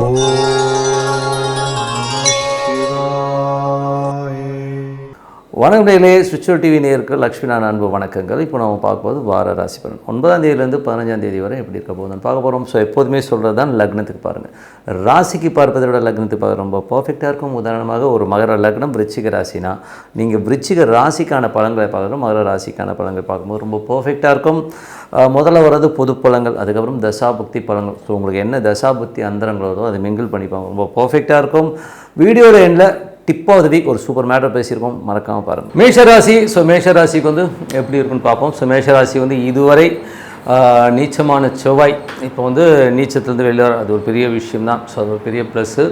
வணக்கம் நேர்களே சுவிட்சர் டிவி நேருக்கு லக்ஷ்மி நான் அன்பு வணக்கங்கள். இப்போ நம்ம பார்க்கும்போது வார ராசி பலன். ஒன்பதாம் தேதியிலேருந்து பதினஞ்சாம் தேதி வரை எப்படி இருக்க போகுதுன்னு பார்க்க போகிறோம் ஸோ எப்போதுமே சொல்கிறது தான் லக்னத்துக்கு பாருங்கள் ராசிக்கு பார்ப்பதை விட லக்னத்துக்கு பார்க்க ரொம்ப பர்ஃபெக்டாக இருக்கும். உதாரணமாக ஒரு மகர லக்னம் விருச்சிக ராசினா நீங்கள் விருச்சிக ராசிக்கான பழங்களை பார்க்குறோம் மகர ராசிக்கான பழங்களை பார்க்கும்போது ரொம்ப பர்ஃபெக்டாக இருக்கும். முதல்ல வர்றது பொது பழங்கள் அதுக்கப்புறம் தசாபக்தி பழங்கள். ஸோ உங்களுக்கு என்ன தசாபக்தி அந்தரங்களோ அதை மிங்கிள் பண்ணிப்பாங்க. ரொம்ப பர்ஃபெக்டாக இருக்கும். வீடியோவில் எண்டில் டிப் ஆஃப் த வீக் ஒரு சூப்பர் மேட்டர் பேசியிருக்கோம். மறக்காமல் பாருங்கள் மேஷராசி ஸோ மேஷராசிக்கு வந்து எப்படி இருக்குன்னு பார்ப்போம். ஸோ மேஷராசி வந்து இதுவரை நீச்சமான செவ்வாய். இப்போ வந்து நீச்சத்துலேருந்து வெளியே அது ஒரு பெரிய விஷயம்தான். ஸோ அது ஒரு பெரிய ப்ளஸ்ஸு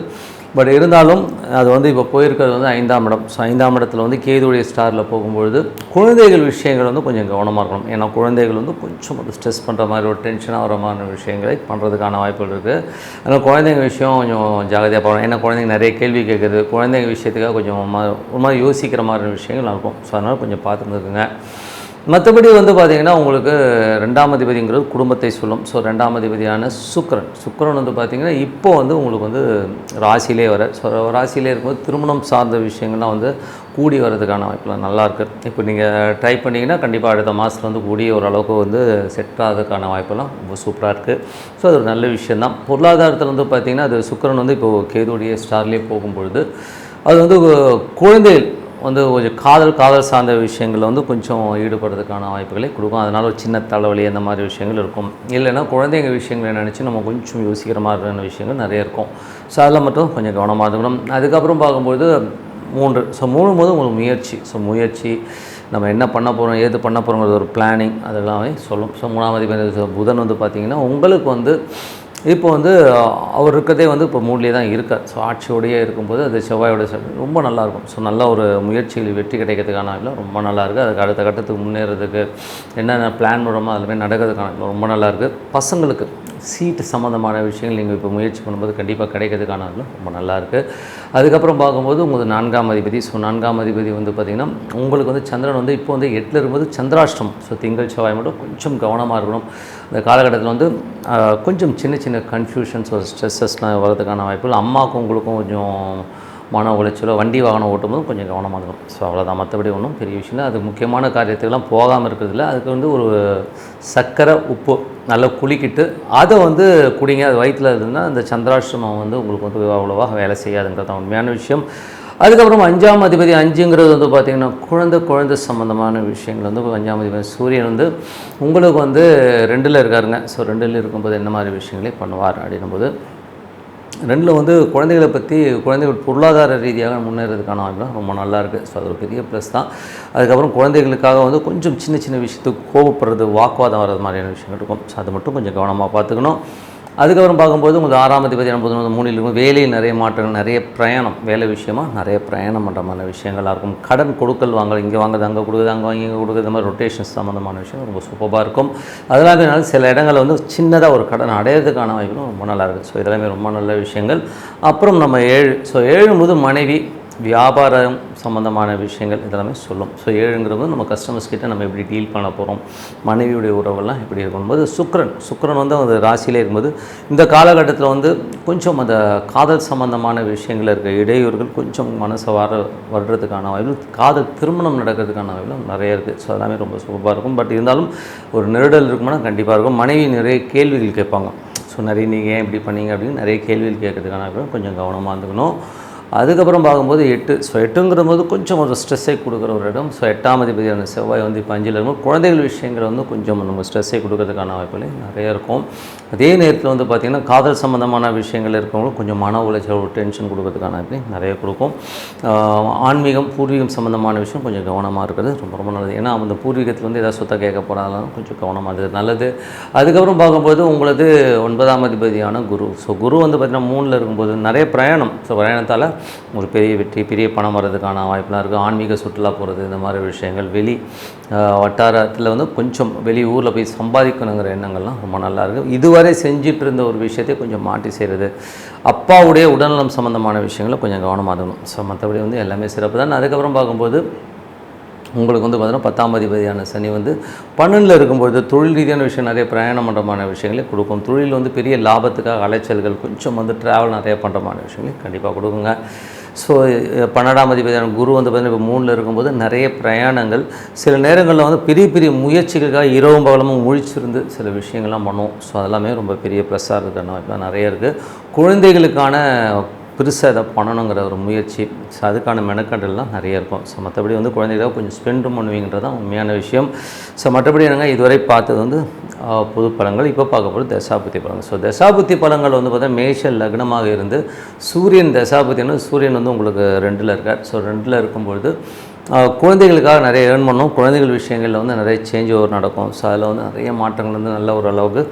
பட் இருந்தாலும் அது வந்து இப்போ போயிருக்கிறது வந்து ஐந்தாம் இடம். ஸோ ஐந்தாம் இடத்துல வந்து கேதுடைய ஸ்டாரில் போகும்பொழுது குழந்தைகள் விஷயங்கள் வந்து கொஞ்சம் கவனமாக இருக்கணும். ஏன்னா குழந்தைகள் வந்து கொஞ்சம் அது ஸ்ட்ரெஸ் பண்ணுற மாதிரி ஒரு டென்ஷனாக வர மாதிரி விஷயங்களை பண்ணுறதுக்கான வாய்ப்புகள் இருக்குது அதனால் குழந்தைங்க விஷயம் கொஞ்சம் ஜாகிரதையாக போகணும் ஏன்னா குழந்தைங்க நிறைய கேள்வி கேட்குது குழந்தைங்க விஷயத்துக்காக கொஞ்சம் ஒரு மாதிரி யோசிக்கிற மாதிரி விஷயங்கள் இருக்கும் ஸோ அதனால் கொஞ்சம் பார்த்துருந்துருக்குங்க மற்றபடி வந்து பார்த்திங்கன்னா உங்களுக்கு ரெண்டாம் அதிபதிங்கிறது குடும்பத்தை சொல்லும். ஸோ ரெண்டாம் அதிபதியான சுக்கரன். சுக்கரன் வந்து பார்த்திங்கன்னா இப்போ வந்து உங்களுக்கு வந்து ராசியிலே வர. ஸோ ராசியிலே இருக்கும்போது திருமணம் சார்ந்த விஷயங்கள்லாம் வந்து கூடி வர்றதுக்கான வாய்ப்புலாம் நல்லா இருக்குது இப்போ நீங்கள் ட்ரை பண்ணிங்கன்னா கண்டிப்பாக அடுத்த மாதத்தில் வந்து கூடிய ஓரளவுக்கு வந்து செட் ஆகிறதுக்கான வாய்ப்பெல்லாம் ரொம்ப சூப்பராக இருக்குது ஸோ அது ஒரு நல்ல விஷயந்தான் பொருளாதாரத்தில் வந்து பார்த்திங்கன்னா அது சுக்கிரன் வந்து இப்போது கேதுடைய ஸ்டார்லேயே போகும்பொழுது அது வந்து குழந்தைகள் வந்து கொஞ்சம் காதல் காதல் சார்ந்த விஷயங்களில் வந்து கொஞ்சம் ஈடுபடுறதுக்கான வாய்ப்புகளை கொடுக்கும். அதனால் ஒரு சின்ன தலைவலி அந்த மாதிரி விஷயங்கள் இருக்கும். இல்லைன்னா குழந்தைங்க விஷயங்களை நினச்சி நம்ம கொஞ்சம் யோசிக்கிற மாதிரியான விஷயங்கள் நிறைய இருக்கும். ஸோ அதில் மட்டும் கொஞ்சம் கவனமாக இருக்கணும். அதுக்கப்புறம் பார்க்கும்போது மூன்று ஸோ மூணு போது உங்களுக்கு முயற்சி. ஸோ முயற்சி நம்ம என்ன பண்ண போகிறோம் ஏது பண்ண போகிறோங்கிறது ஒரு பிளானிங் அதெல்லாமே சொல்லும். ஸோ மூணாம் அதிபதி புதன் வந்து பார்த்திங்கன்னா உங்களுக்கு வந்து இப்போ வந்து அவர் இருக்கிறதே வந்து இப்போ மூட்லேயே தான் இருக்கார் ஸோ ஆட்சியோடையே இருக்கும்போது அது செவ்வாயோட ரொம்ப நல்லாயிருக்கும் ஸோ நல்ல ஒரு முயற்சிகள் வெற்றி கிடைக்கிறதுக்கான ரொம்ப நல்லாயிருக்கு அதுக்கு அடுத்த கட்டத்துக்கு முன்னேறதுக்கு என்னென்ன பிளான் மூலமாக அதுமாதிரி நடக்கிறதுக்கான ரொம்ப நல்லா இருக்குது பசங்களுக்கு சீட்டு சம்மந்தமான விஷயங்கள் நீங்கள் இப்போ முயற்சி பண்ணும்போது கண்டிப்பாக கிடைக்கிறதுக்கான வாய்ப்பு ரொம்ப நல்லா இருக்குது அதுக்கப்புறம் பார்க்கும்போது உங்களுக்கு நான்காம் அதிபதி. ஸோ நான்காம் அதிபதி வந்து பார்த்திங்கன்னா உங்களுக்கு வந்து சந்திரன் வந்து இப்போ வந்து எட்டில் இருக்கும்போது சந்திராஷ்டம் ஸோ திங்கள் செவ்வாய் மட்டும் கொஞ்சம் கவனமாக இருக்கணும். இந்த காலகட்டத்தில் வந்து கொஞ்சம் சின்ன சின்ன கன்ஃபியூஷன்ஸ் ஒரு ஸ்ட்ரெஸ்ஸஸ்லாம் வரதுக்கான வாய்ப்புகள் அம்மாவுக்கும் உங்களுக்கும் கொஞ்சம் மன உளைச்சலோ வண்டி வாகனம் ஓட்டும்போது கொஞ்சம் கவனமாக இருக்கும் ஸோ அவ்வளோதான் மற்றபடி ஒன்றும் பெரிய விஷயம் இல்லை. அது முக்கியமான காரியத்துக்கெல்லாம் போகாமல் இருக்கிறதுல அதுக்கு வந்து ஒரு சர்க்கரை உப்பு நல்லா குளிக்கிட்டு அதை வந்து குடிங்க. அது வயிற்றில் இருந்தால் அந்த சந்திராசிரமம் வந்து உங்களுக்கு வந்து அவ்வளோவா வேலை செய்யாதுங்கிறது உண்மையான விஷயம். அதுக்கப்புறம் அஞ்சாம் அதிபதி அஞ்சுங்கிறது வந்து பார்த்திங்கன்னா குழந்தை குழந்தை சம்மந்தமான விஷயங்கள் வந்து அஞ்சாம் அதிபதி சூரியன் வந்து உங்களுக்கு வந்து ரெண்டில் இருக்காருங்க. ஸோ ரெண்டில் இருக்கும்போது என்ன மாதிரி விஷயங்களே பண்ணுவார் அப்படின்னும்போது ரெண்டில் வந்து குழந்தைகளை பற்றி குழந்தைகள் பொருளாதார ரீதியாக முன்னேறதுக்கான வாய்ப்புலாம் ரொம்ப நல்லா இருக்குது ஸோ அது ஒரு பெரிய ப்ளஸ் தான். அதுக்கப்புறம் குழந்தைகளுக்காக வந்து கொஞ்சம் சின்ன சின்ன விஷயத்துக்கு கோபப்படுறது வாக்குவாதம் வர்றது மாதிரியான விஷயங்கள் இருக்கும். ஸோ அது மட்டும் கொஞ்சம் கவனமாக பார்த்துக்கணும். அதுக்கப்புறம் பார்க்கும்போது உங்களுக்கு ஆறாம் அதிபதி என்பது மூணில் இருக்கும் வேலையில் நிறைய மாற்றங்கள் நிறைய பிரயாணம். வேலை விஷயமா நிறைய பிரயாணம் பண்ணுற மாதிரி விஷயங்களாக இருக்கும் கடன் கொடுக்கல் வாங்கல் இங்கே வாங்குறது அங்கே கொடுக்குது அங்கே வாங்கி இங்கே கொடுக்குறது இந்த மாதிரி ரொட்டேஷன்ஸ் சம்மந்தமான விஷயம் ரொம்ப சூப்பராக இருக்கும். அதெல்லாம் சில இடங்களில் வந்து சின்னதாக ஒரு கடன் அடையிறதுக்கான வாய்ப்பும் ரொம்ப நல்லா இருக்குது. ஸோ இதெல்லாமே ரொம்ப நல்ல விஷயங்கள். அப்புறம் நம்ம ஏழு ஸோ ஏழு முது மனைவி வியாபாரம் சம்மந்தமான விஷயங்கள் இதெல்லாமே சொல்லும். ஸோ ஏழுங்கிறது நம்ம கஸ்டமர்ஸ் கிட்டே நம்ம எப்படி டீல் பண்ண போகிறோம் மனைவியுடைய உறவெல்லாம் எப்படி இருக்கும்போது சுக்ரன் சுக்ரன் வந்து அந்த ராசியிலே இருக்கும்போது இந்த காலகட்டத்தில் வந்து கொஞ்சம் அந்த காதல் சம்மந்தமான விஷயங்கள் இருக்க. இடையூறுகள் கொஞ்சம் மனசை வர வர்றதுக்கான வாய்ப்பு காதல் திருமணம் நடக்கிறதுக்கான வாய்ப்பு நிறைய இருக்குது ஸோ எல்லாமே ரொம்ப சூப்பராக இருக்கும். பட் இருந்தாலும் ஒரு நெருடல் இருக்குமானா கண்டிப்பாக இருக்கும். மனைவி நிறைய கேள்விகள் கேட்பாங்க. ஸோ நிறைய நீங்கள் ஏன் இப்படி பண்ணீங்க அப்படின்னு நிறைய கேள்விகள் கேட்கறதுக்கான கொஞ்சம் கவனமாக இருந்துக்கணும். அதுக்கப்புறம் பார்க்கும்போது எட்டு. ஸோ எட்டுங்கிற போது கொஞ்சம் ஒரு ஸ்ட்ரெஸ்ஸை கொடுக்குற ஒரு இடம். ஸோ எட்டாம் அதிபதியான செவ்வாய் வந்து இப்போ அஞ்சில் இருக்கும் குழந்தைகள் விஷயங்கள் வந்து கொஞ்சம் நம்ம ஸ்ட்ரெஸ்ஸை கொடுக்கறதுக்கான வாய்ப்புகள் நிறைய இருக்கும். அதே நேரத்தில் வந்து பார்த்திங்கன்னா காதல் சம்மந்தமான விஷயங்கள் இருக்கிறவங்களும் கொஞ்சம் மன உளைச்சல் ஒரு டென்ஷன் கொடுக்கறதுக்கான வாய்ப்பு நிறைய கொடுக்கும். ஆன்மீகம் பூர்வீகம் சம்மந்தமான விஷயம் கொஞ்சம் கவனமாக இருக்கிறது ரொம்ப ரொம்ப நல்லது. ஏன்னா அந்த பூர்வீகத்தில் வந்து ஏதாவது சுத்தம் கேட்க போகிறாலும் கொஞ்சம் கவனமாக இருக்குது நல்லது. அதுக்கப்புறம் பார்க்கும்போது உங்களது ஒன்பதாம் அதிபதியான குரு. ஸோ குரு வந்து பார்த்திங்கன்னா மூணில் இருக்கும்போது நிறைய பிரயாணம். ஸோ பிரயாணத்தால் ஒரு பெரிய வெற்றி பெரிய பணம் வர்றதுக்கான வாய்ப்புலாம் இருக்குது. ஆன்மீக சுற்றுலா போகிறது இந்த மாதிரி விஷயங்கள் வெளி வட்டாரத்தில் வந்து கொஞ்சம் வெளி ஊரில் போய் சம்பாதிக்கணுங்கிற எண்ணங்கள்லாம் ரொம்ப நல்லா இருக்குது இதுவரை செஞ்சிட்டு இருந்த ஒரு விஷயத்தை கொஞ்சம் மாட்டி செய்கிறது அப்பாவுடைய உடல்நலம் சம்மந்தமான விஷயங்களை கொஞ்சம் கவனமாக இருக்கணும். ஸோ மற்றபடி வந்து எல்லாமே சிறப்பு தான் அதுக்கப்புறம் பார்க்கும்போது உங்களுக்கு வந்து பார்த்தீங்கன்னா பத்தாம் அதிபதியான சனி வந்து பன்னெண்டில் இருக்கும்பொழுது தொழில் ரீதியான விஷயம் நிறைய பிரயாணம் பண்ணுறமான விஷயங்களை கொடுக்கும். தொழில் வந்து பெரிய லாபத்துக்காக அலைச்சல்கள் கொஞ்சம் வந்து ட்ராவல் நிறைய பண்ணுறமான விஷயங்களை கண்டிப்பாக கொடுக்குங்க. ஸோ பன்னெண்டாம் அதிபதியான குரு வந்து பார்த்திங்கன்னா இப்போ மூணில் இருக்கும்போது நிறைய பிரயாணங்கள். சில நேரங்களில் வந்து பெரிய பெரிய முயற்சிகளுக்காக இரவும் பகலமும் முழிச்சிருந்து சில விஷயங்கள்லாம் பண்ணுவோம். ஸோ அதெல்லாமே ரொம்ப பெரிய ப்ளஸ்ஸாக இருக்கிற வாய்ப்பு நிறைய இருக்குது குழந்தைகளுக்கான பெருசாக எதாவது பண்ணணுங்கிற ஒரு முயற்சி. ஸோ அதுக்கான மெனக்கடல்லாம் நிறைய இருக்கும். ஸோ மற்றபடி வந்து குழந்தைகளுக்காக கொஞ்சம் ஸ்பெண்டும் பண்ணுவீங்கன்றது தான் உண்மையான விஷயம். ஸோ மற்றபடி என்னங்க இதுவரை பார்த்தது வந்து புது பொது இப்போ பார்க்க போகிறது தசாபுத்தி பழங்கள். ஸோ தசாபுத்தி பழங்கள் வந்து பார்த்தா மேஷ லக்னமாக இருந்து சூரியன் தசாபுத்தின்னு சூரியன் வந்து உங்களுக்கு ரெண்டில் இருக்கார். ஸோ ரெண்டில் இருக்கும்பொழுது குழந்தைகளுக்காக நிறைய ஏர்ன் பண்ணோம் குழந்தைகள் விஷயங்களில் வந்து நிறைய சேஞ்ச் ஓவர் நடக்கும். ஸோ அதில் வந்து நிறைய மாற்றங்கள் வந்து நல்ல ஒரு அளவுக்கு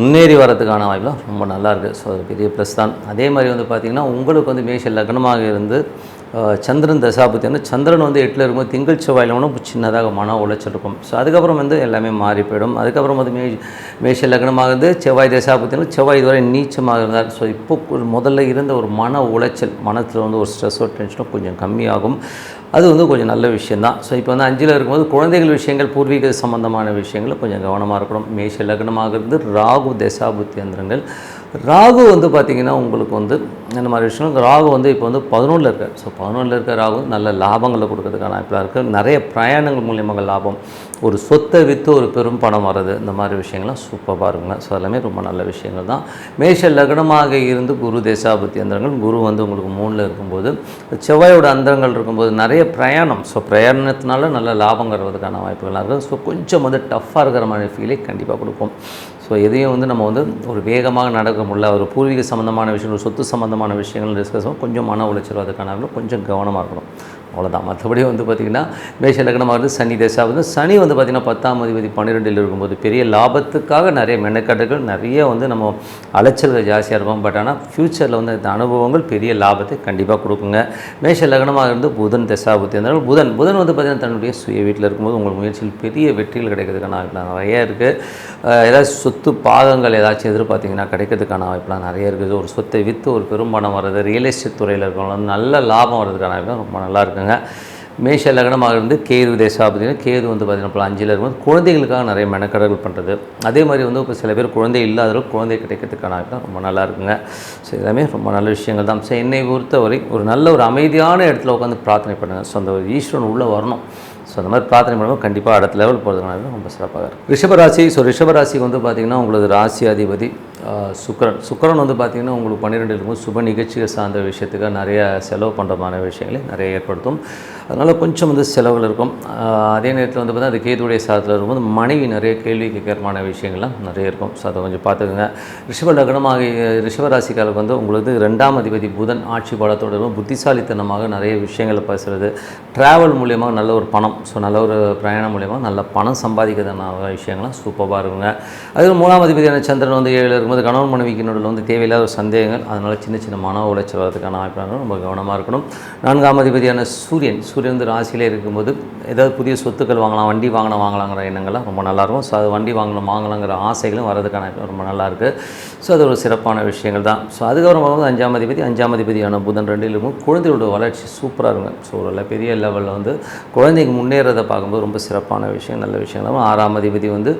முன்னேறி வரதுக்கான வாய்ப்புலாம் ரொம்ப நல்லா இருக்குது ஸோ அது பெரிய ப்ளஸ் தான். அதே மாதிரி வந்து பார்த்திங்கன்னா உங்களுக்கு வந்து மேஷ லக்னமாக இருந்து சந்திரன் சந்திரன் வந்து சந்திரன் வந்து எட்டில் இருக்கும் திங்கள் செவ்வாயில் ஒன்றும் சின்னதாக மன உளைச்சல் இருக்கும். ஸோ அதுக்கப்புறம் வந்து எல்லாமே மாறி போயிடும். அதுக்கப்புறம் வந்து மே மேஷ லக்னமாக இருந்து செவ்வாய் தசாபுத்தினா செவ்வாய் இதுவரை நீச்சமாக இருந்தார். ஸோ இப்போ ஒரு முதல்ல இருந்த ஒரு மன உளைச்சல் மனத்தில் வந்து ஒரு ஸ்ட்ரெஸ்ஸோ டென்ஷனோ கொஞ்சம் கம்மியாகும். அது வந்து கொஞ்சம் நல்ல விஷயந்தான். ஸோ இப்போ வந்து அஞ்சில் இருக்கும்போது குழந்தைகள் விஷயங்கள் பூர்வீக சம்பந்தமான விஷயங்கள் கொஞ்சம் கவனமாக இருக்கணும். மேஷ லக்னமாக இருந்து ராகு தசாபுத்தி அந்தரங்கள் ராகு வந்து பார்த்திங்கன்னா உங்களுக்கு வந்து இந்த மாதிரி விஷயம் ராகு வந்து இப்போ வந்து பதினொன்றில் இருக்கார். ஸோ பதினொன்றில் இருக்க ராகு நல்ல லாபங்களை கொடுக்கறதுக்கான இப்போ இருக்குது நிறைய பிரயாணங்கள் மூலியமாக லாபம் ஒரு சொத்தை விற்று ஒரு பெரும் பணம் வர்றது இந்த மாதிரி விஷயங்கள்லாம் சூப்பராக இருக்குங்க ஸோ எல்லாமே ரொம்ப நல்ல விஷயங்கள் தான். மேஷ லக்னமாக இருந்து குரு தேசாபத்தி அந்தரங்கள் குரு வந்து உங்களுக்கு மூணில் இருக்கும்போது செவ்வாயோட அந்தரங்கள் இருக்கும்போது நிறைய பிரயாணம். ஸோ பிரயாணத்தினால நல்ல லாபம் வர்றதுக்கான வாய்ப்புகள்லாம் இருக்குது. ஸோ கொஞ்சம் வந்து டஃப்பாக இருக்கிற மாதிரி ஃபீலே கண்டிப்பாக கொடுக்கும் ஸோ எதையும் வந்து நம்ம வந்து ஒரு வேகமாக நடக்க முடியல ஒரு பூர்வீக சம்மந்தமான விஷயங்கள் சொத்து சம்மந்தமான விஷயங்கள் டிஸ்கஸ் கொஞ்சம் மன உளைச்சல் அதுக்கான கொஞ்சம் கவனமாக இருக்கணும். அவ்வளோதான் மற்றபடி வந்து பார்த்திங்கன்னா மேஷ லக்னமாக இருந்து சனி தசா வந்து சனி வந்து பார்த்திங்கன்னா பத்தாம் அதிபதி பன்னிரெண்டில் இருக்கும்போது பெரிய லாபத்துக்காக நிறைய மெனக்கட்டுகள் நிறைய வந்து நம்ம அலைச்சல்கள் ஜாஸ்தியாக இருக்கும். பட் ஆனால் ஃப்யூச்சரில் வந்து இந்த அனுபவங்கள் பெரிய லாபத்தை கண்டிப்பாக கொடுக்குங்க. மேஷ லக்னமாக இருந்து புதன் தசாபுத்தி இருந்தாலும் புதன் புதன் வந்து பார்த்திங்கன்னா தன்னுடைய சுய வீட்டில் இருக்கும்போது உங்கள் முயற்சியில் பெரிய வெற்றிகள் கிடைக்கிறதுக்கான வாய்ப்புலாம் நிறைய இருக்குது ஏதாச்சும் சொத்து பாகங்கள் ஏதாச்சும் எதிர்பார்த்திங்கன்னா கிடைக்கிறதுக்கான வாய்ப்புலாம் நிறைய இருக்குது. ஒரு சொத்தை விற்று ஒரு பெரும்பணம் வர்றது ரியல் எஸ்டேட் துறையில் இருக்கிறவங்க நல்ல லாபம் வர்றதுக்கான வாய்ப்பு ரொம்ப நல்லா இருக்குங்க. மேஷ லக்னமாக இருந்து கேது தேசாபதினா கேது வந்து பார்த்திங்கன்னா இப்போ அஞ்சில் இருக்கும்போது குழந்தைகளுக்காக நிறைய மெனக்கடல்கள் பண்ணுறது அதே மாதிரி வந்து இப்போ சில பேர் குழந்தை இல்லாதவர்கள் குழந்தை கிடைக்கிறதுக்கான ரொம்ப நல்லா இருக்குங்க. ஸோ எல்லாமே ரொம்ப நல்ல விஷயங்கள் தான். ஸோ என்னை பொறுத்தவரை ஒரு நல்ல ஒரு அமைதியான இடத்துல உட்காந்து பிரார்த்தனை பண்ணுங்கள் ஸோ அந்த ஒரு ஈஸ்வரன் உள்ளே வரணும். ஸோ அந்த மாதிரி பிரார்த்தனை பண்ணும்போது கண்டிப்பாக அடுத்த லெவல் போகிறதுனால ரொம்ப சிறப்பாக இருக்கும். ரிஷபராசி ஸோ ரிஷபராசிக்கு வந்து பார்த்திங்கன்னா உங்களது ராசி அதிபதி சுக்கரன். சுக்கரன் வந்து பார்த்திங்கன்னா உங்களுக்கு பன்னிரெண்டு இருக்கும்போது சுப நிகழ்ச்சிகள் சார்ந்த விஷயத்துக்காக நிறைய செலவு பண்ணுறமான விஷயங்களை நிறைய ஏற்படுத்தும். அதனால் கொஞ்சம் வந்து செலவுகள் இருக்கும். அதே நேரத்தில் வந்து பார்த்திங்கன்னா அது கேதுடைய சாதத்தில் இருக்கும்போது மனைவி நிறைய கேள்வி கேட்கறமான விஷயங்கள்லாம் நிறைய இருக்கும். ஸோ அதை கொஞ்சம் பார்த்துக்கோங்க. ரிஷப லக்னமாக ரிஷபராசிக்காரருக்கு வந்து உங்களுக்கு ரெண்டாம் அதிபதி புதன் ஆட்சி பலத்தோடு இருக்கும் புத்திசாலித்தனமாக நிறைய விஷயங்களை பேசுகிறது ட்ராவல் மூலியமாக நல்ல ஒரு பணம். ஸோ நல்ல ஒரு பிரயாணம் மூலியமாக நல்ல பணம் சம்பாதிக்கிறதுனால விஷயங்கள்லாம் சூப்பராக இருக்குங்க. அதுக்கு மூணாம் அதிபதியான சந்திரன் வந்து ஏழில் இருக்கும்போது கணவன் மனைவிக்கு நடுவில் வந்து தேவையில்லாத ஒரு சந்தேகங்கள் அதனால் சின்ன சின்ன மன உளைச்சல் வரதுக்கான வாய்ப்பாக ரொம்ப கவனமாக இருக்கணும். நான்காம் அதிபதியான சூரியன் சூரியன் வந்து ராசியிலே இருக்கும்போது ஏதாவது புதிய சொத்துக்கள் வாங்கலாம் வண்டி வாங்கலாம் வாங்கலாங்கிற எண்ணங்கள்லாம் ரொம்ப நல்லாயிருக்கும் ஸோ அது வண்டி வாங்கணும் வாங்கலாங்கிற ஆசைகளும் வரதுக்கான ரொம்ப நல்லாயிருக்கு ஸோ அது ஒரு சிறப்பான விஷயங்கள் தான். ஸோ அதுக்கப்புறம் வந்து அஞ்சாம் அதிபதி அஞ்சாம் அதிபதியான புதன் ரெண்டில் இருக்கும். குழந்தையோட வளர்ச்சி சூப்பராக இருக்கும். ஸோ ஒரு பெரிய லெவலில் வந்து குழந்தைக்கு முன்னேறதை பார்க்கும்போது ரொம்ப சிறப்பான விஷயம் நல்ல விஷயம் ஆறாம் அதிபதி வந்து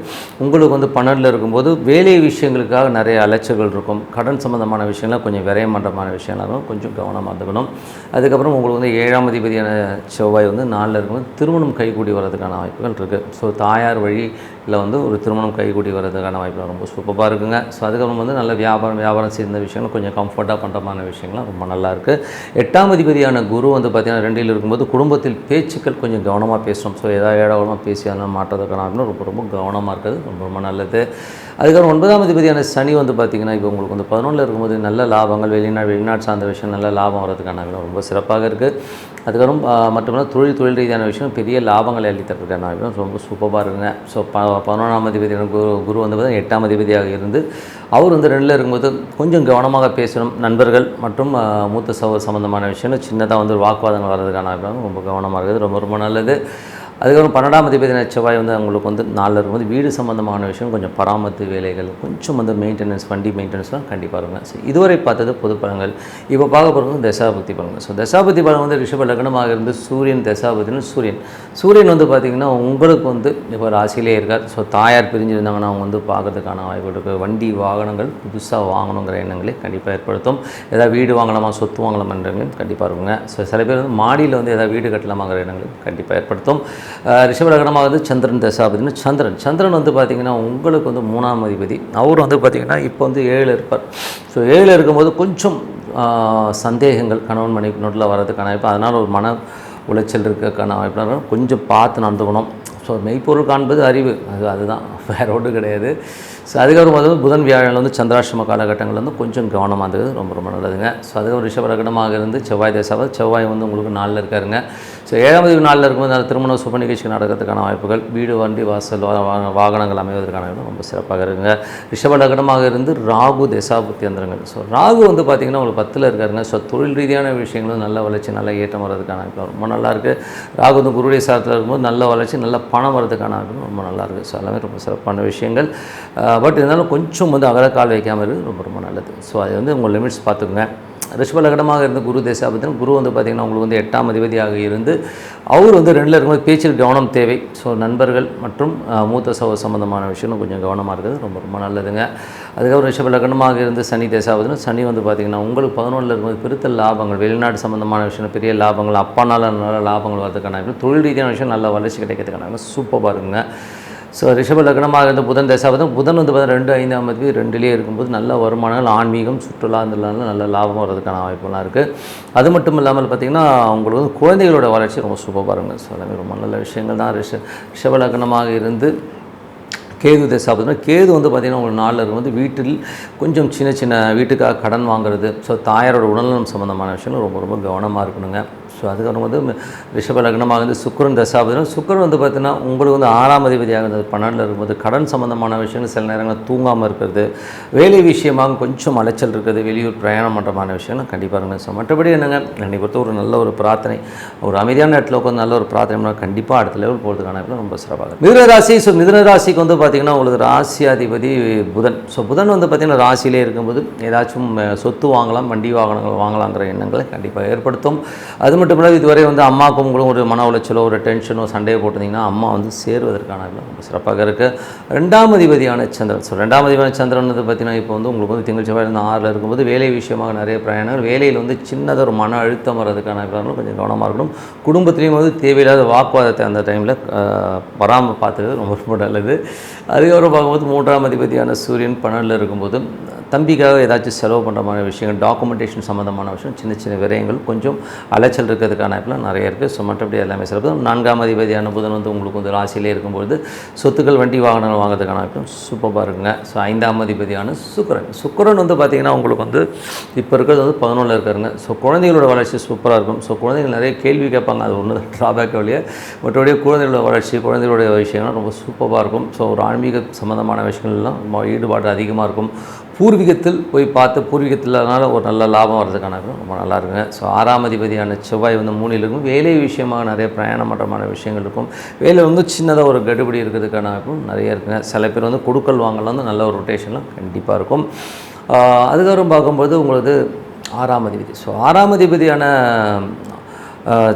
உங்களுக்கு வந்து பன்னெண்டில் இருக்கும்போது வேலை விஷயங்களுக்காக நிறைய அலைச்சல்கள் இருக்கும். கடன் சம்மந்தமான விஷயங்கள்லாம் கொஞ்சம் விரயம் பண்ணுறமான விஷயம்லாம் இருக்கும் கொஞ்சம் கவனமாக இருந்துக்கணும். அதுக்கப்புறம் உங்களுக்கு வந்து ஏழாம் அதிபதியான செவ்வாய் வந்து நாளில் இருக்கும்போது திருமணம் கைகூடி வர்றதுக்கான வாய்ப்புகள் இருக்குது ஸோ தாயார் வழி இல்லை வந்து ஒரு திருமணம் கைகூடி வர்றதுக்கான வாய்ப்புகள் ரொம்ப சூப்பராக இருக்குங்க. ஸோ அதுக்கப்புறம் வந்து நல்ல வியாபாரம் வியாபாரம் சேர்ந்த விஷயங்கள் கொஞ்சம் கம்ஃபர்ட்டாக பண்ணுறமான விஷயங்கள்லாம் ரொம்ப நல்லாயிருக்கு எட்டாம் அதிபதியான குரு வந்து பார்த்திங்கன்னா ரெண்டில் இருக்கும்போது குடும்பத்தில் பேச்சுக்கள் கொஞ்சம் கவனமாக பேசணும். ஸோ ஏதாவது ஏடாவளமாக பேசி அதெல்லாம் மாற்றதுக்கான ரொம்ப ரொம்ப கவனமாக இருக்கிறது ரொம்ப ரொம்ப நல்லது. அதுக்கப்புறம் ஒன்பதாம் அதிபதியான சனி வந்து பார்த்திங்கன்னா இப்போ உங்களுக்கு வந்து பதினொன்றில் இருக்கும்போது நல்ல லாபங்கள் வெளிநாடு வெளிநாடு சார்ந்த விஷயம் நல்ல லாபம் வரதுக்கான ரொம்ப சிறப்பாக இருக்குது அதுக்கப்புறம் மட்டுமல்ல தொழில் தொழில் ரீதியான விஷயம் பெரிய லாபங்களை அள்ளித்தரதுக்கான நான் ரொம்ப சூப்பராக இருக்குங்க ஸோ ப பதினொன்றாம் அதிபதியான குரு குரு வந்து பார்த்தீங்கன்னா எட்டாம் அதிபதியாக இருந்து அவர் வந்து ரெண்டில் இருக்கும்போது கொஞ்சம் கவனமாக பேசணும். நண்பர்கள் மற்றும் மூத்த சவ சம்மந்தமான விஷயம் சின்னதாக வந்து வாக்குவாதங்கள் வர்றதுக்கான ரொம்ப கவனமாக இருக்குது. ரொம்ப ரொம்ப நல்லது. அதுக்கப்புறம் பன்னெண்டாம் அதிபதி செவ்வாய் வந்து அவங்களுக்கு வந்து நாளில் இருக்கும்போது வீடு சம்மந்தமான விஷயம் கொஞ்சம் பராமரித்து வேலைகள் கொஞ்சம் வந்து மெயின்டெனன்ஸ் வண்டி மெயின்டெனன்ஸ்லாம் கண்டிப்பாக இருக்கும். ஸோ இதுவரை பார்த்தது பொது பலன்கள். இப்போ பார்க்க போகிறது தசாபக்தி பழங்கள் ஸோ தசாபக்தி பலன் வந்து ரிஷப லக்னமாக இருந்து சூரியன் தசாபதினு சூரியன். சூரியன் வந்து பார்த்திங்கன்னா உங்களுக்கு வந்து இப்போ ராசியிலே இருக்கார். ஸோ தாயார் பிரிஞ்சிருந்தாங்கன்னா அவங்க வந்து பார்க்கறதுக்கான வாய்ப்பு இருக்குது வண்டி வாகனங்கள் புதுசாக வாங்கணுங்கிற எண்ணங்களை கண்டிப்பாக ஏற்படுத்தும். ஏதாவது வீடு வாங்கலாமா சொத்து வாங்கலாமா கண்டிப்பாக இருக்குங்க ஸோ சில பேர் வந்து மாடியில் வந்து ஏதாவது வீடு கட்டலாமாங்கிற எண்ணங்களும் கண்டிப்பாக ஏற்படுத்தும். அஹ் வந்து சந்திரன் தசாபதினு சந்திரன். சந்திரன் வந்து பார்த்திங்கன்னா உங்களுக்கு வந்து மூணாம் அதிபதி. அவர் வந்து பார்த்திங்கன்னா இப்போ வந்து ஏழு இருப்பார். ஸோ ஏழு இருக்கும்போது கொஞ்சம் சந்தேகங்கள் கணவன் மனைவி நோட்டில் வர்றதுக்கான வாய்ப்பு. அதனால் ஒரு மன உளைச்சல் இருக்கக்கான வாய்ப்பு கொஞ்சம் பார்த்து நடந்துக்கணும். ஸோ மெய்ப்பொருள் காண்பது அறிவு. அது அதுதான். வேற ஒன்றும் கிடையாது. ஸோ அதுக்கப்புறம் வந்து புதன் வியாழன் வந்து சந்திராஷ்டம காலகட்டங்கள் வந்து கொஞ்சம் கவனமாக இருந்தது ரொம்ப ரொம்ப நல்லதுங்க. ஸோ அதுக்கப்புறம் ரிஷபரகடமாக இருந்து செவ்வாய் தேசாவது செவ்வாய் வந்து உங்களுக்கு நாளில் இருக்காருங்க. ஸோ ஏழாம் தேதி நாளில் இருக்கும்போது அந்த திருமண சுப நிகழ்ச்சி நடக்கிறதுக்கான வாய்ப்புகள் வீடு வண்டி வாசல் வாகனங்கள் அமைவதற்கான ரொம்ப சிறப்பாக இருக்குங்க. ரிஷபரகடமாக இருந்து ராகு தேசாபுத்தி அந்தரங்கள் ஸோ ராகு வந்து பார்த்திங்கன்னா உங்களுக்கு பத்தில் இருக்காருங்க. ஸோ தொழில் ரீதியான விஷயங்களும் நல்ல வளர்ச்சி நல்ல ஏற்றம் வர்றதுக்கான வாய்ப்பு ரொம்ப நல்லாயிருக்கு ராகு வந்து குருடைய சாரத்தில் இருக்கும்போது நல்ல வளர்ச்சி நல்ல பணம் வரதுக்கான வாய்ப்பு ரொம்ப நல்லாயிருக்கு ஸோ எல்லாமே ரொம்ப சிறப்பான விஷயங்கள். பட் இருந்தாலும் கொஞ்சம் வந்து அகலக்கால் வைக்காமல் இருக்குது ரொம்ப ரொம்ப நல்லது. ஸோ அது வந்து உங்கள் லிமிட்ஸ் பார்த்துக்குங்க. ரிஷப லக்னமாக இருந்த குரு தேசாபத்தின் குரு வந்து பார்த்திங்கன்னா உங்களுக்கு வந்து எட்டாம் அதிபதியாக இருந்து அவர் வந்து ரெண்டில் இருக்கும்போது பேச்சில் கவனம் தேவை. ஸோ நண்பர்கள் மற்றும் மூத்த சகோ சம்பந்தமான விஷயம் கொஞ்சம் கவனமாக இருக்குது ரொம்ப ரொம்ப நல்லதுங்க. அதுக்கப்புறம் ரிஷப லக்னமாக இருந்து சனி தேசாபத்தின் சனி வந்து பார்த்திங்கன்னா உங்களுக்கு பதினொன்றில் இருக்கும்போது பெருத்த லாபங்கள் வெளிநாடு சம்பந்தமான விஷயம் பெரிய லாபங்கள் அப்பானால நல்ல லாபங்கள் வரதுக்கான தொழில் ரீதியான விஷயம் நல்ல வளர்ச்சி கிடைக்கிறதுக்கான சூப்பராக இருக்குங்க. ஸோ ரிஷப லக்னமாக இருந்த புதன் தசாபதம் புதன் வந்து பார்த்தீங்கன்னா ரெண்டு ஐந்தாம் தேதி ரெண்டுலேயே இருக்கும்போது நல்ல வருமானங்கள் ஆன்மீகம் சுற்றுலா இதெல்லாம் நல்ல லாபம் வர்றதுக்கான வாய்ப்புலாம் இருக்குது அது மட்டும் இல்லாமல் பார்த்திங்கன்னா உங்களுக்கு வந்து குழந்தைகளோட வளர்ச்சி ரொம்ப சூப்பராக இருங்க ஸோ எல்லாமே ரொம்ப நல்ல விஷயங்கள் தான். ரிஷ ரிஷப லக்னமாக இருந்து கேது தசாபதினா கேது வந்து பார்த்திங்கன்னா உங்களுக்கு நாளில் வந்து வீட்டில் கொஞ்சம் சின்ன சின்ன வீட்டுக்காக கடன் வாங்குறது ஸோ தாயாரோட உடல்நலம் சம்மந்தமான விஷயங்கள் ரொம்ப ரொம்ப கவனமாக இருக்கணுங்க. ஸோ அதுக்கப்புறம் வந்து ம- ரிஷப லக்னமாக வந்து சுக்கரன் தசாபதினா சுக்கரன் வந்து பார்த்தீங்கன்னா உங்களுக்கு வந்து ஆறாம் அதிபதியாக இருந்தது பன்னெண்டில் இருக்கும்போது கடன் சம்மந்தமான விஷயங்கள் சில நேரங்களில் தூங்காமல் இருக்கிறது. வேலை விஷயமாக கொஞ்சம் அலைச்சல் இருக்கிறது வெளியூர் பிரயாணம் பண்ணுறமான விஷயங்கள் கண்டிப்பாக இருங்க ஸோ மற்றபடி என்னங்க? என்னை பொறுத்த ஒரு நல்ல ஒரு பிரார்த்தனை. ஒரு அமைதியான இடத்துல உட்காந்து நல்ல ஒரு பிரார்த்தனை கண்டிப்பாக அடுத்த லெவல் போகிறதுக்கான ரொம்ப சிறப்பாக இருக்கும். மிதுன ராசி ஸோ மிதுன ராசிக்கு வந்து பார்த்திங்கன்னா உங்களுக்கு ராசியாதிபதி புதன். ஸோ புதன் வந்து பார்த்திங்கன்னா ராசியிலே இருக்கும்போது ஏதாச்சும் சொத்து வாங்கலாம் வண்டி வாகனங்கள் வாங்கலாங்கிற எண்ணங்களை கண்டிப்பாக ஏற்படுத்தும். அது மட்டும் இல்லாமல் இதுவரை வந்து அம்மாவுக்கும் உங்களும் ஒரு மன உளைச்சலோ ஒரு டென்ஷனோ சண்டையை போட்டிருந்தீங்கன்னா அம்மா வந்து சேருவதற்கான ரொம்ப சிறப்பாக இருக்குது ரெண்டாம் அதிபதியான சந்திரன். ஸோ ரெண்டாம் அதிபதியான சந்திரன் வந்து பார்த்திங்கன்னா இப்போ வந்து உங்களுக்கு வந்து திங்கள் செவ்வாய் இருந்து ஆறில் இருக்கும்போது வேலை விஷயமாக நிறைய பிரயாணங்கள் வேலையில் வந்து சின்னதாக ஒரு மன அழுத்தம் வர்றதுக்கான வாய்ப்புகள் கொஞ்சம் கவனமாக இருக்கணும். குடும்பத்துலேயும் வந்து தேவையில்லாத வாக்குவாதத்தை அந்த டைமில் வராமல் பார்த்துக்கிறது ரொம்ப ரொம்ப நல்லது. அதுக்கப்புறம் பார்க்கும்போது மூன்றாம் அதிபதியான சூரியன் பன்னெண்டில் இருக்கும்போது தம்பிக்காக ஏதாச்சும் செலவு பண்ணுற மாதிரி விஷயங்கள் டாக்குமெண்டேஷன் சம்மந்தமான விஷயம் சின்ன சின்ன விரயங்கள் கொஞ்சம் அலைச்சல் இருக்கிறதுக்கான வாய்ப்புலாம் நிறைய இருக்குது ஸோ மற்றபடி எல்லாமே சிறப்பு நான்காம் அதிபதியான புதன் வந்து உங்களுக்கு வந்து ராசியிலே இருக்கும்பொழுது சொத்துக்கள் வண்டி வாகனங்கள் வாங்குறதுக்கான வாய்ப்பும் சூப்பராக இருக்குங்க. ஸோ ஐந்தாம் அதிபதியான சுக்கரன். சுக்கரன் வந்து பார்த்திங்கன்னா உங்களுக்கு வந்து இப்போ இருக்கிறது வந்து பதினொன்றில் இருக்காருங்க. ஸோ குழந்தைகளோட வளர்ச்சி சூப்பராக இருக்கும். ஸோ குழந்தைகள் நிறைய கேள்வி கேட்பாங்க. அது ஒன்று ட்ராபேக் வழியே மற்றபடி குழந்தைகளோட வளர்ச்சி குழந்தைகளுடைய விஷயங்கள்லாம் ரொம்ப சூப்பராக இருக்கும். ஸோ ஒரு ஆன்மீக சம்மந்தமான விஷயங்கள்லாம் ஈடுபாடு அதிகமாக இருக்கும். பூர்வீகத்தில் போய் பார்த்து பூர்வீகத்தில்னால ஒரு நல்ல லாபம் வர்றதுக்கான ரொம்ப நல்லா இருக்குங்க. ஸோ ஆறாம் அதிபதியான செவ்வாய் வந்து மூணில் இருக்கும். வேலை விஷயமாக நிறைய பிரயாணம் பண்ணுறமான விஷயங்கள் இருக்கும். வேலை வந்து சின்னதாக ஒரு கடுபிடி இருக்கிறதுக்கான நிறைய இருக்குங்க. சில பேர் வந்து கொடுக்கல் வாங்கலாம் வந்து நல்ல ஒரு ரொட்டேஷன்லாம் கண்டிப்பாக இருக்கும். அதுக்கப்புறம் பார்க்கும்போது உங்களுக்கு ஆறாம் அதிபதி. ஸோ ஆறாம் அதிபதியான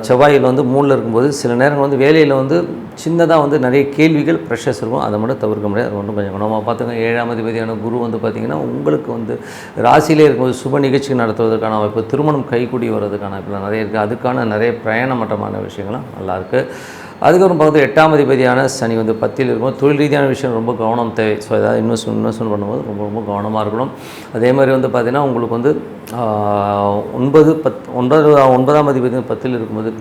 செவ்வாயில் வந்து மூணில் இருக்கும்போது சில நேரங்கள் வந்து வேலையில் வந்து சின்னதாக வந்து நிறைய கேள்விகள் ப்ரெஷர்ஸ் இருக்கும். அதை மட்டும் தவிர்க்க முடியாது. அது ஒன்றும் கொஞ்சம் கவனமாக பார்த்துங்க. ஏழாம் அதிபதியான குரு வந்து பார்த்திங்கன்னா உங்களுக்கு வந்து ராசியிலே இருக்கும்போது சுப நிகழ்ச்சி நடத்துவதற்கான வாய்ப்பு திருமணம் கைக்கூடி வர்றதுக்கான வாய்ப்புலாம் நிறைய இருக்குது அதுக்கான நிறைய பிரயாண மட்டமான விஷயங்களும் நல்லாயிருக்கு அதுக்கப்புறம் பார்த்து எட்டாம் அதிபதியான சனி வந்து பத்தில் இருக்கும். தொழில் ரீதியான விஷயம் ரொம்ப கவனம் தேவை. ஸோ ஏதாவது இன்வெஸ்ட் இன்வெஸ்ட்மெண்ட் பண்ணும்போது ரொம்ப ரொம்ப கவனமாக இருக்கணும். அதே மாதிரி வந்து பார்த்திங்கன்னா உங்களுக்கு வந்து ஒன்பது பத் ஒன்பது ஒன்பதாம் அதிபதி பத்தில் இருக்கும்போது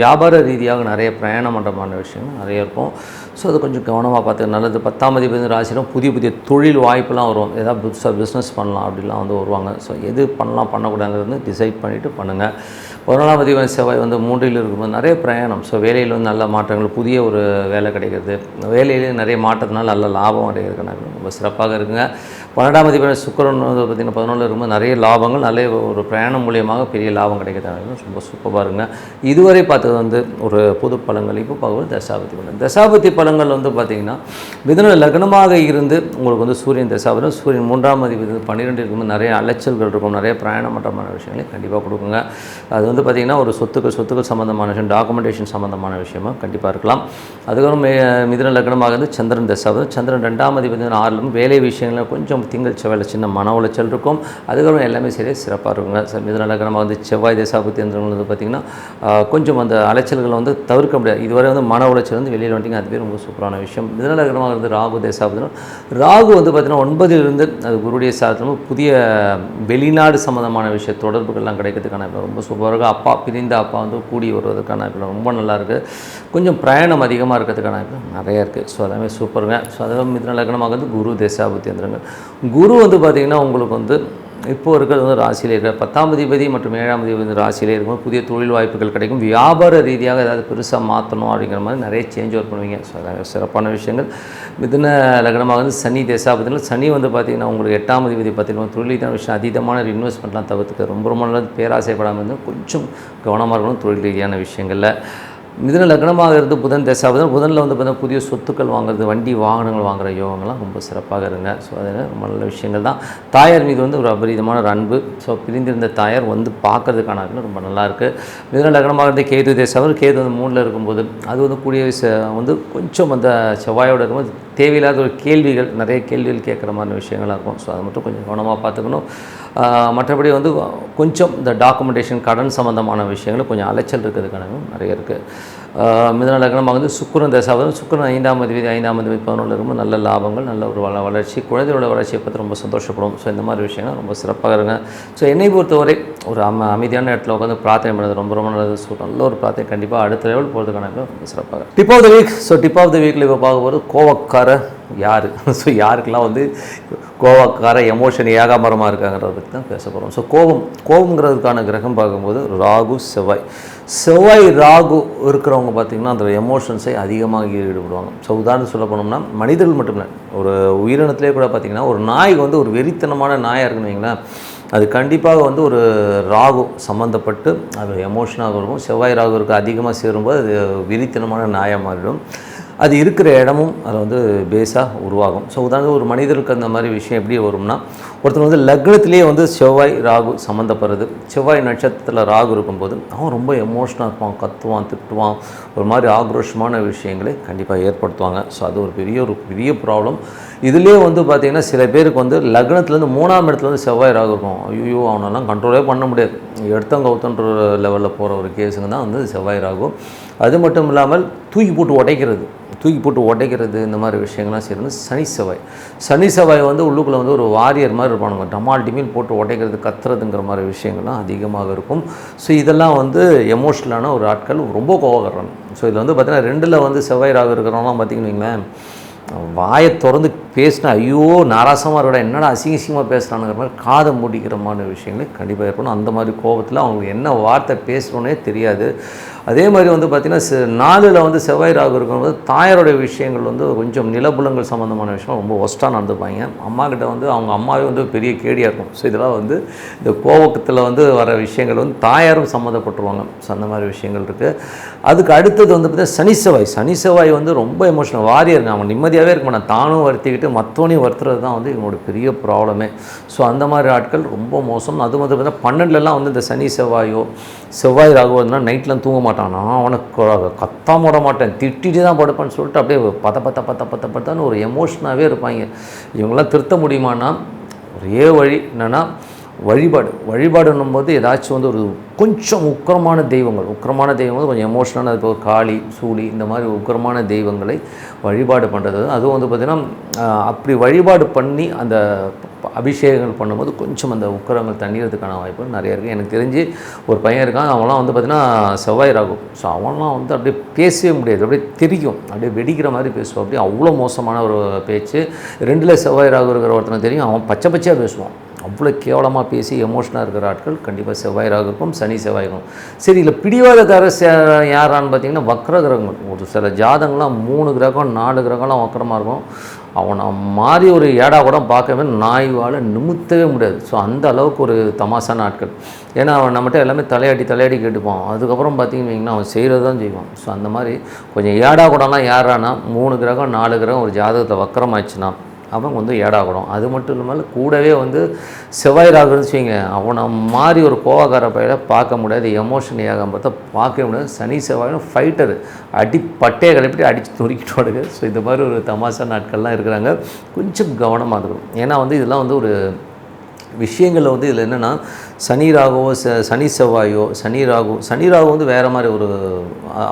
வியாபார ரீதியாக நிறைய பிரயாணம் பண்ணுறமான விஷயங்கள் நிறைய இருக்கும். ஸோ அது கொஞ்சம் கவனமாக பார்த்து நல்லது பத்தாம் அதிபதி ராசியிலும் புதிய புதிய தொழில் வாய்ப்புலாம் வரும். ஏதாவது புதுசாக பிஸ்னஸ் பண்ணலாம் அப்படிலாம் வந்து வருவாங்க. ஸோ எது பண்ணலாம் பண்ணக்கூடாதுங்கிறது டிசைட் பண்ணிவிட்டு பண்ணுங்கள் பதினொன்றாம் அதிபதி செவ்வாய் வந்து மூன்றில் இருக்கும்போது நிறைய பிரயாணம். ஸோ வேலையில் வந்து நல்ல மாற்றங்கள் புதிய ஒரு வேலை கிடைக்கிறது. வேலையிலே நிறைய மாற்றத்தினால நல்ல லாபம் அடைகிறதுக்கான ரொம்ப சிறப்பாக இருக்குங்க. பன்னெண்டாம் அதிபதி சுக்கரன் வந்து பார்த்திங்கன்னா பதினொன்றில் இருக்கும்போது நிறைய லாபங்கள் நல்ல ஒரு பிரயாணம் மூலியமாக பெரிய லாபம் கிடைக்கிறதால ரொம்ப சூப்பராக இருங்க. இதுவரை பார்த்தது வந்து ஒரு பொது பழங்கள் இப்போ பார்க்கும்போது தசாபதி பலன் தசாபதி பழங்கள் வந்து பார்த்திங்கன்னா மிதன லக்னமாக இருந்து உங்களுக்கு வந்து சூரியன் தசாபதி சூரியன் மூன்றாம் அதிபதி பன்னிரெண்டு இருக்கும்போது நிறைய அலைச்சல்கள் இருக்கும் நிறைய பிரயாணமற்றமான விஷயங்களை கண்டிப்பாக கொடுக்குங்க. அது வந்து பார்த்திங்கன்னா ஒரு சொத்துக்கள் சொத்துக்கள் சம்மந்தமான விஷயம் டாக்குமெண்டேஷன் சம்மந்தமான விஷயமா கண்டிப்பாக இருக்கலாம். அதுக்கப்புறம் மிதன லக்னமாக இருந்து சந்திரன் தசாபதி. சந்திரன் ரெண்டாம் அதிபதி ஆறிலும் வேலை விஷயங்களில் கொஞ்சம் திங்கள் செவ்வாயில் சின்ன மன உளைச்சல் இருக்கும். அதுக்கப்புறம் எல்லாமே சரி சிறப்பாக இருக்குங்க. ச- வந்து செவ்வாய் தேசாபுத்தி எந்திரங்கள் வந்து பார்த்திங்கன்னா கொஞ்சம் அந்த அலைச்சல்களை வந்து தவிர்க்க முடியாது. இதுவரை வந்து மன உளைச்சல் வந்து வெளியில் வந்துட்டிங்க. அதுவே ரொம்ப சூப்பரான விஷயம். மிதுன இருந்து ராகு தேசாபுத்தினா ராகு வந்து பார்த்திங்கன்னா ஒன்பதிலிருந்து அது குருடைய சாதத்திலும் புதிய வெளிநாடு சம்மந்தமான விஷய தொடர்புகள்லாம் கிடைக்கிறதுக்கான ரொம்ப சூப்பராக இருக்குது அப்பா பிரிந்த அப்பா வந்து கூடி வருவதற்கான இப்போ ரொம்ப நல்லா இருக்குது கொஞ்சம் பிரயாணம் அதிகமாக இருக்கிறதுக்கான இப்போ நிறையா இருக்குது ஸோ எல்லாமே சூப்பருங்க. ஸோ அதெல்லாம் மிதுன லக்னமாக வந்து குரு தேசாபுத்தி வந்துருங்க குரு வந்து பார்த்திங்கன்னா உங்களுக்கு வந்து இப்போ இருக்கிறது வந்து ராசியிலே இருக்கிற பத்தாம் அதிபதி மற்றும் ஏழாம் அதிபதி வந்து ராசியில் இருக்கும்போது புதிய தொழில் வாய்ப்புகள் கிடைக்கும். வியாபார ரீதியாக ஏதாவது பெருசாக மாற்றணும் அப்படிங்கிற மாதிரி நிறைய சேஞ்ச் ஒர்க் பண்ணுவீங்க. ஸோ சிறப்பான விஷயங்கள். மிதின லக்னமாக வந்து சனி தேசாபதியில் சனி வந்து பார்த்திங்கன்னா உங்களுக்கு எட்டாம் அதிபதி பார்த்திங்கன்னா தொழில் விஷயம் அதீதமான இன்வெஸ்ட்மெண்ட்லாம் தவிர்த்துக்க ரொம்ப ரொம்ப நல்லது. பேராசைப்படாமல் இருந்து கொஞ்சம் கவனமாக இருக்கணும் தொழில் ரீதியான விஷயங்களில். மிதுன லக்னமாக இருந்து புதன் தசாபதன் புதனில் வந்து பார்த்தீங்கன்னா புதிய சொத்துக்கள் வாங்குறது வண்டி வாகனங்கள் வாங்குற யோகங்கள்லாம் ரொம்ப சிறப்பாக இருங்க. ஸோ அது ரொம்ப நல்ல விஷயங்கள் தான். தாயார் மீது வந்து ஒரு அபரீதமான ஒரு அன்பு. ஸோ பிரிந்திருந்த தாயார் வந்து பார்க்கறதுக்கான ரொம்ப நல்லாயிருக்கு இருக்குது மிதுன லக்னமாக இருந்து கேது தேசாபதி கேது வந்து மூணில் இருக்கும்போது அது வந்து கூடிய வந்து கொஞ்சம் அந்த செவ்வாயோட இருக்கும்போது தேவையில்லாத ஒரு கேள்விகள் நிறைய கேள்விகள் கேட்குற மாதிரி விஷயங்களாக இருக்கும். ஸோ அதை மட்டும் கொஞ்சம் கவனமாக பார்த்துக்கணும். மற்றபடி வந்து கொஞ்சம் இந்த டாக்குமெண்டேஷன் கடன் சம்மந்தமான விஷயங்கள் கொஞ்சம் அலைச்சல் இருக்கிறதுக்கான நிறைய இருக்குது மிதன லக்னமாக வந்து சுக்கரன் தசாவதும் சுக்கிரன் ஐந்தாம் அதிபதி ஐந்தாம் அதிபதி பதினொன்று இருக்கும்போது நல்ல லாபங்கள் நல்ல ஒரு வள வளர்ச்சி குழந்தையோட வளர்ச்சியை பற்றி ரொம்ப சந்தோஷப்படும். ஸோ இந்த மாதிரி விஷயங்கள் ரொம்ப சிறப்பாக இருங்க ஸோ என்னை பொறுத்தவரை ஒரு அம அமைதியான இடத்துல உட்காந்து பிரார்த்தனை பண்ணுறது ரொம்ப ரொம்ப நல்லது. ஸோ நல்ல ஒரு பிரார்த்தனை கண்டிப்பாக அடுத்த லெவல் போகிறதுக்கான கணக்கு ரொம்ப சிறப்பாக tip of the week so tip of the வீக்கில் இப்போ பார்க்க போகிறது கோவக்கார யார்? ஸோ யாருக்கெல்லாம் வந்து கோவக்கார எமோஷன் ஏகாமரமாக இருக்காங்கிறத பற்றி தான் பேச போகிறோம் ஸோ கோபம் கோபங்கிறதுக்கான கிரகம் பார்க்கும்போது ராகு செவ்வாய். செவ்வாய் ராகு இருக்கிறவங்க பார்த்திங்கன்னா அந்த எமோஷன்ஸை அதிகமாக ஈடுபடுவாங்க. ஸோ உதாரணம் சொல்ல போனோம்னா மனிதர்கள் மட்டும் இல்லை ஒரு உயிரினத்திலே கூட பார்த்திங்கன்னா ஒரு நாய் வந்து ஒரு வெறித்தனமான நாயாக இருக்குன்னு வைங்களேன் அது கண்டிப்பாக வந்து ஒரு ராகு சம்மந்தப்பட்டு அது எமோஷனாக இருக்கும். செவ்வாய் ராகு இருக்க அதிகமாக சேரும்போது அது விரித்தனமான நாயாக மாறிடும். அது இருக்கிற இடமும் அது வந்து பேஸாக உருவாகும். ஸோ உதாரணம் ஒரு மனிதருக்கு அந்த மாதிரி விஷயம் எப்படி வரும்னா ஒருத்தர் வந்து லக்னத்திலேயே வந்து செவ்வாய் ராகு சம்மந்தப்படுறது செவ்வாய் நட்சத்திரத்தில் ராகு இருக்கும்போது அவன் ரொம்ப எமோஷனாக இருப்பான் கத்துவான் திட்டுவான். ஒரு மாதிரி ஆக்ரோஷமான விஷயங்களை கண்டிப்பாக ஏற்படுத்துவாங்க. ஸோ அது ஒரு பெரிய ஒரு பெரிய ப்ராப்ளம் இதுலேயே வந்து பார்த்திங்கன்னா சில பேருக்கு வந்து லக்னத்துலேருந்து மூணாம் இடத்துல வந்து செவ்வாய் ராகு இருக்கும். ஐயோ அவனெல்லாம் கண்ட்ரோலே பண்ண முடியாது. எடுத்தவங்க கவுத்தன்ற லெவலில் போகிற ஒரு கேஸுங்க தான் வந்து செவ்வாய் ராகு. அது மட்டும் இல்லாமல் தூக்கி போட்டு உடைக்கிறது. தூக்கி போட்டு உடைக்கிறது இந்த மாதிரி விஷயங்கள்லாம் சேர்ந்து சனி செவ்வாய். சனி செவ்வாய் வந்து உள்ளுக்குள்ளே வந்து ஒரு வாரியர் மாதிரி இருப்பானுங்க டமால் டிமில் போட்டு உடைக்கிறது கத்துறதுங்கிற மாதிரி விஷயங்கள்லாம் அதிகமாக இருக்கும். ஸோ இதெல்லாம் வந்து எமோஷ்னலான ஒரு ஆட்கள் ரொம்ப கோவப்படுறாங்க ஸோ இதில் வந்து பார்த்திங்கன்னா ரெண்டில் வந்து செவ்வாய் ராகு இருக்கிறவங்களாம் பார்த்தீங்கன்னு வாயை திறந்து பேசினா ஐயோ நாராசமாக இருக்கடா என்னடா அசிங்க அசிங்கமாக பேசுகிறானுங்கிற மாதிரி காதை மூடிக்கிற மாதிரி விஷயங்களை கண்டிப்பாக இருக்கணும் அந்த மாதிரி கோபத்தில் அவங்களுக்கு என்ன வார்த்தை பேசுகிறோன்னே தெரியாது. அதே மாதிரி வந்து பார்த்திங்கன்னா செ நாளில் வந்து செவ்வாய் ராகு இருக்கும்போது தாயாருடைய விஷயங்கள் வந்து கொஞ்சம் நிலபுலங்கள் சம்மந்தமான விஷயம் ரொம்ப ஒஸ்ட்டாக நடந்துப்பாங்க. அம்மா கிட்ட வந்து அவங்க அம்மாவே வந்து பெரிய கேடியாக இருக்கும். ஸோ இதெல்லாம் வந்து இந்த கோபத்தில் வந்து வர விஷயங்கள் வந்து தாயாரும் சம்மந்தப்பட்டுருவாங்க. ஸோ அந்த மாதிரி விஷயங்கள் இருக்குது அதுக்கு அடுத்தது வந்து பார்த்தீங்கன்னா சனி செவ்வாய். சனி செவ்வாய் வந்து ரொம்ப எமோஷனல் வாரியர். அவங்க நிம்மதியாகவே இருக்க மாட்டாங்க. தானும் வருத்திக்கிட்டு மற்றவனையும் வருத்துறது தான் வந்து இவங்களோட பெரிய ப்ராப்ளமே ஸோ அந்த மாதிரி ஆட்கள் ரொம்ப மோசம். அது வந்து பார்த்தீங்கன்னா பன்னெண்டுலலாம் வந்து இந்த சனி செவ்வாயோ செவ்வாய் ராகுவதுனா நைட்லாம் தூங்க மாட்டான்? நான் அவனுக்கு கத்தாம விட மாட்டேன். திட்டிட்டு தான் படுப்பேன்னு சொல்லிட்டு அப்படியே பத்த பத்த பத்த பத்த பத்தான்னு ஒரு எமோஷனாகவே இருப்பாங்க. இவங்களாம் திருத்த முடியுமான்னா ஒரே வழி என்னென்னா வழிபாடு. வழிபாடுன்னும் போது ஏதாச்சும் வந்து ஒரு கொஞ்சம் உக்கிரமான தெய்வங்கள். உக்கிரமான தெய்வங்கள் கொஞ்சம் எமோஷனான இப்போ காளி சூளி இந்த மாதிரி உக்கரமான தெய்வங்களை வழிபாடு பண்ணுறது அதுவும் வந்து பார்த்திங்கன்னா அப்படி வழிபாடு பண்ணி அந்த அபிஷேகங்கள் பண்ணும்போது கொஞ்சம் அந்த உக்கரங்கள் தண்ணீரத்துக்கான வாய்ப்பு நிறைய இருக்குது. எனக்கு தெரிஞ்சு ஒரு பையன் இருக்கான் அவன்லாம் வந்து பார்த்திங்கன்னா செவ்வாய் ராகும் ஸோ அவன்லாம் வந்து அப்படியே பேசவே முடியாது. அப்படியே தெரியும். அப்படியே வெடிக்கிற மாதிரி பேசுவான். அப்படியே அவ்வளோ மோசமான ஒரு பேச்சு. ரெண்டில் செவ்வாய் ராகு இருக்கிற ஒருத்தனை தெரியும் அவன் பச்சை பச்சையாக பேசுவான். அவ்வளோ கேவலமாக பேசி எமோஷனாக இருக்கிற ஆட்கள் கண்டிப்பாக செவ்வாயிராக இருக்கும் சனி செவ்வாயிருக்கும் சரி இல்லை பிடிவாதக்கார யாரான்னு பார்த்தீங்கன்னா வக்ர கிரகங்கள் ஒரு சில ஜாதங்கள்லாம் மூணு கிரகம் நாலு கிரகம்லாம் வக்கரமாக இருக்கும். அவனை மாதிரி ஒரு ஏடா கூட பார்க்கவே நாய்வால் நிமித்தவே முடியாது. ஸோ அந்த அளவுக்கு ஒரு தமாசான ஆட்கள். ஏன்னா அவன் நம்மகிட்ட எல்லாமே தலையாட்டி தலையாட்டி கேட்டுப்பான். அதுக்கப்புறம் பார்த்திங்கன்னா அவன் செய்கிறது தான் செய்வான். ஸோ அந்த மாதிரி கொஞ்சம் ஏடா கூடலாம் யாரானா மூணு கிரகம் நாலு கிரகம் ஒரு ஜாதகத்தை வக்கரமாச்சுன்னா அவன் வந்து ஏடாகணும். அது மட்டும் இல்லாமல் கூடவே வந்து செவ்வாய் ராகுன்னு வச்சுங்க அவனை மாதிரி ஒரு கோவக்கார பையில பார்க்க முடியாது. எமோஷன் ஏகம் பார்த்தா பார்க்கவே முடியாது. சனி செவ்வாயும் ஃபைட்டர் அடி பட்டையை கிளப்பிட்டு அடித்து நொறுக்கிட்டு ஸோ இந்த மாதிரி ஒரு தமாஷா நாட்கள்லாம் இருக்கிறாங்க. கொஞ்சம் கவனமாக இருக்கணும் ஏன்னா வந்து இதெல்லாம் வந்து ஒரு விஷயங்களில் வந்து இதில் என்னென்னா சனி ராகுவோ ச சனி செவ்வாயோ சனி ராகு சனி ராகு வந்து வேறு மாதிரி ஒரு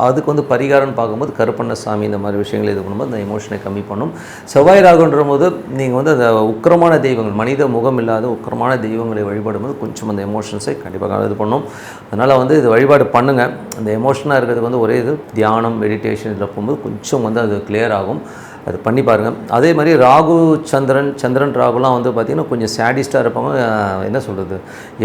அதுக்கு வந்து பரிகாரம்னு பார்க்கும்போது கருப்பண்ண சாமி இந்த மாதிரி விஷயங்களை இது பண்ணும்போது அந்த எமோஷனை கம்மி பண்ணும். செவ்வாய் ராகுன்ற போது நீங்கள் வந்து அந்த உக்கிரமான தெய்வங்கள் மனித முகம் இல்லாத உக்கிரமான தெய்வங்களை வழிபடும்போது கொஞ்சம் அந்த எமோஷன்ஸை கண்டிப்பாக இது பண்ணும். அதனால் வந்து இது வழிபாடு பண்ணுங்கள் அந்த எமோஷனாக இருக்கிறதுக்கு வந்து ஒரே இது தியானம் மெடிடேஷன் இதில் போகும்போது கொஞ்சம் வந்து அது கிளியர் ஆகும். அது பண்ணி பாருங்கள் அதே மாதிரி ராகு சந்திரன் சந்திரன் ராகுலாம் வந்து பார்த்திங்கன்னா கொஞ்சம் சேடிஸ்ட்டாக இருப்பாங்க. என்ன சொல்கிறது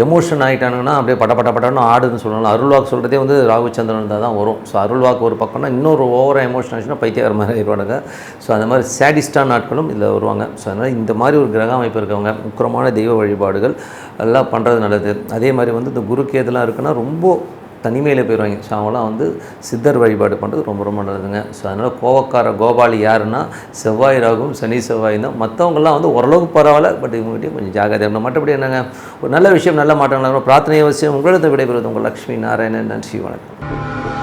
எமோஷன் ஆகிட்டானுங்கன்னா அப்படியே பட பட படன்னு ஆடுதுன்னு சொல்லலாம். அருள்வாக்கு சொல்கிறதே வந்து ராகு சந்திரன் தான் வரும். ஸோ அருள்வாக்கு ஒரு பக்கம்னா இன்னொரு ஓவராக எமோஷன் ஆச்சுன்னா பைத்தியக்கார மாதிரி ஆயிடுவானுங்க. ஸோ அந்த மாதிரி சேடிஸ்டான நாட்களும் இதில் வருவாங்க. ஸோ அதனால் இந்த மாதிரி ஒரு கிரக அமைப்பு இருக்கவங்க உக்கிரமான தெய்வ வழிபாடுகள் எல்லாம் பண்ணுறது நல்லது. அதே மாதிரி வந்து இந்த குருக்கேதெல்லாம் இருக்குன்னா ரொம்ப தனிமையில் போயிடுவாங்க. ஸோ அவங்களாம் வந்து சித்தர் வழிபாடு பண்ணுறது ரொம்ப ரொம்ப நல்லதுங்க. ஸோ அதனால் கோவக்கார கோபாலி யாருன்னா செவ்வாய் ராகும் சனி செவ்வாய் தான். மற்றவங்கலாம் வந்து ஓரளவுக்கு பரவாயில்ல பட் இவங்ககிட்ட கொஞ்சம் ஜாகிரதையாக இருக்கணும் மற்றபடி என்னங்க? ஒரு நல்ல விஷயம் நல்ல மாற்றங்கள் பிரார்த்தனை அவசியம் உங்களிடத்தை விடைபெறுவது உங்கள் லக்ஷ்மி நாராயணன். நன்றி வணக்கம்.